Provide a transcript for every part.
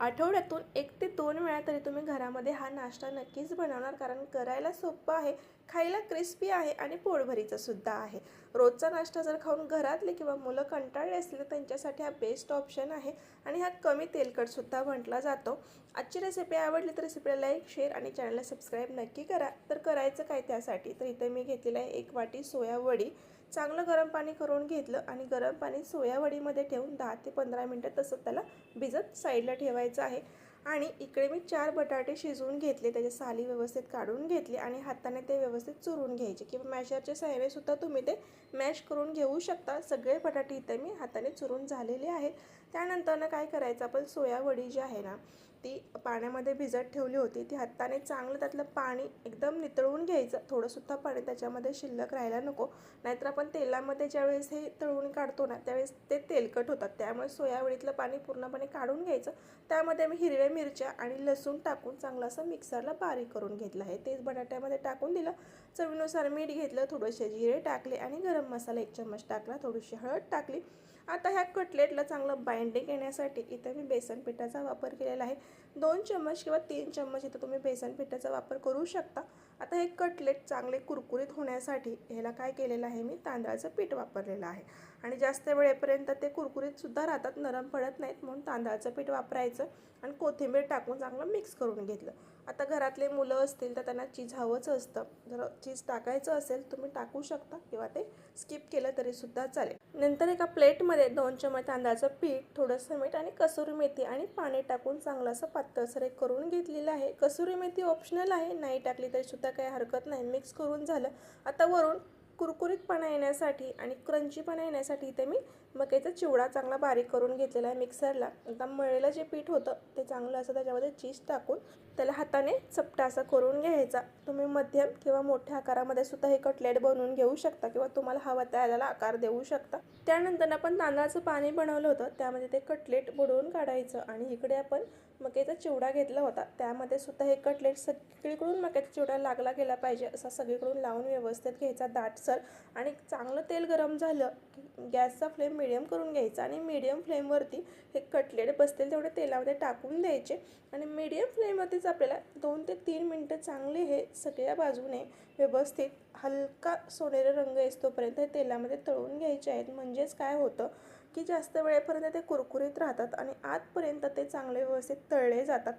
आठवड्यातून एक ते दोन वेळा तरी तुम्ही घरामध्ये हा नाश्ता नक्कीच बनवणार कारण करायला सोपं आहे खायला क्रिस्पी आहे आणि पोटभरीचं सुद्धा आहे. रोजचा नाश्ता जर खाऊन घरातले किंवा मुलं कंटाळले असले तर त्यांच्यासाठी हा बेस्ट ऑप्शन आहे आणि हा कमी तेलकटसुद्धा म्हटला जातो. आजची रेसिपी आवडली तर रेसिपीला लाईक शेअर आणि चॅनलला सबस्क्राईब नक्की करा. तर करायचं काय त्यासाठी? तर इथे मी घेतलेलं आहे एक वाटी सोया वडी. चांगलं गरम पाणी करून घेतलं आणि गरम पाणी सोयावडीमध्ये ठेवून दहा ते पंधरा मिनटं तसं त्याला भिजत साईडला ठेवायचं आहे. आणि इकडे मी चार बटाटे शिजवून घेतले त्याचे साली व्यवस्थित काढून घेतली आणि हाताने ते व्यवस्थित चुरून घ्यायचे. किंवा मॅशरच्या सहाय्याने तुम्ही ते मॅश करून घेऊ शकता. सगळे बटाटे इथे मी हाताने चुरून झालेले आहेत. त्यानंतरनं काय करायचं? आपण सोयावडी जी आहे ना ती पाण्यामध्ये भिजत ठेवली होती. ती हाताने चांगलं त्यातलं पाणी एकदम नितळून घ्यायचं. थोडंसुद्धा पाणी त्याच्यामध्ये शिल्लक राहायला नको. नाहीतर आपण तेलामध्ये ज्यावेळेस हे तळून काढतो ना त्यावेळेस ते तेलकट होतात. त्यामुळे सोयावडीतलं पाणी पूर्णपणे काढून घ्यायचं. त्यामध्ये मी हिरव्या मिरच्या आणि लसूण टाकून चांगलं असं मिक्सरला बारीक करून घेतलं आहे. तेच बटाट्यामध्ये टाकून दिलं. चवीनुसार मीठ घेतलं थोडेसे जिरे टाकले आणि गरम मसाला एक चम्मच टाकला. थोडीशी हळद टाकली. आता ह्या कटलेटला चांगलं बाइंडिंग येण्यासाठी इथं मी बेसन पिठाचा वापर केलेला आहे. दोन चम्मच किंवा तीन चम्मच इथं तुम्ही बेसन पिठाचा वापर करू शकता. आता हे कटलेट चांगले कुरकुरीत होण्यासाठी ह्याला काय केलेलं आहे मी? तांदळाचं पीठ वापरलेलं आहे. आणि जास्त वेळेपर्यंत ते कुरकुरीतसुद्धा राहतात नरम पडत नाहीत म्हणून तांदळाचं पीठ वापरायचं आणि कोथिंबीर टाकून चांगलं मिक्स करून घेतलं. आता घरातले मुलं असतील तर त्यांना चीज हवंच असतं. जर चीज टाकायचं असेल तुम्ही टाकू शकता किंवा ते स्किप केलं तरीसुद्धा चालेल. नंतर एका प्लेटमध्ये दोन चमच तांदळाचं पीठ थोडंसं मीठ आणि कसुरी मेथी आणि पाणी टाकून चांगलं असं पातळसर एक करून घेतलेलं आहे. कसुरी मेथी ऑप्शनल आहे नाही टाकली तरीसुद्धा काही हरकत नाही. मिक्स करून झालं. आता वरून कुरकुरीतपणा येण्यासाठी आणि क्रंचीपणा येण्यासाठी इथे मी मक्याचा चिवडा चांगला बारीक करून घेतलेला आहे मिक्सरला. एकदम मळलेलं जे पीठ होतं ते चांगलं असं त्याच्यामध्ये चीज टाकून त्याला हाताने चपटा असा करून घ्यायचा. तुम्ही मध्यम किंवा मोठ्या आकारामध्ये सुद्धा हे कटलेट बनवून घेऊ शकता किंवा तुम्हाला हवा त्याला आकार देऊ शकता. त्यानंतर आपण तांदळाचं पाणी बनवलं होतं त्यामध्ये ते कटलेट बुडवून काढायचं आणि इकडे आपण मक्याचा चिवडा घेतला होता. त्यामध्ये सुद्धा हे कटलेट सगळीकडून मक्याचा चिवडा लागला गेला पाहिजे असा सगळीकडून लावून व्यवस्थित घ्यायचा दाटसर आणि चांगलं तेल गरम झालं की गॅसचा फ्लेम मिडियम करून घ्यायचा आणि मिडियम फ्लेमवरती हे कटलेट बसतील तेवढे तेलामध्ये टाकून द्यायचे. आणि मिडियम फ्लेमवरतीच आपल्याला दोन ते तीन मिनटं चांगले हे सगळ्या बाजूने व्यवस्थित हलका सोनेरी रंग येतोपर्यंत हे तेलामध्ये तळून घ्यायचे आहेत. म्हणजेच काय होतं की जास्त वेळेपर्यंत ते कुरकुरीत राहतात आणि आतपर्यंत ते चांगले व्यवस्थित तळले जातात.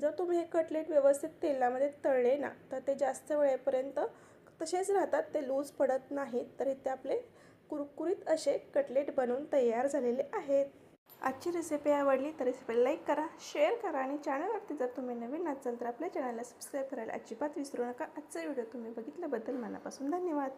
जर तुम्ही हे कटलेट व्यवस्थित तेलामध्ये तळले ना तर ते जास्त वेळेपर्यंत तसेच राहतात ते लूज पडत नाहीत तर इथे आपले कुरकुरीत असे कटलेट बनवून तयार झालेले आहेत. आजची रेसिपी आवडली तर रेसिपीला लाईक करा शेअर करा आणि चॅनलवरती जर तुम्ही नवीन असाल तर आपल्या चॅनलला सबस्क्राईब करायला अजिबात विसरू नका. आजचा व्हिडिओ तुम्ही बघितल्याबद्दल मनापासून धन्यवाद.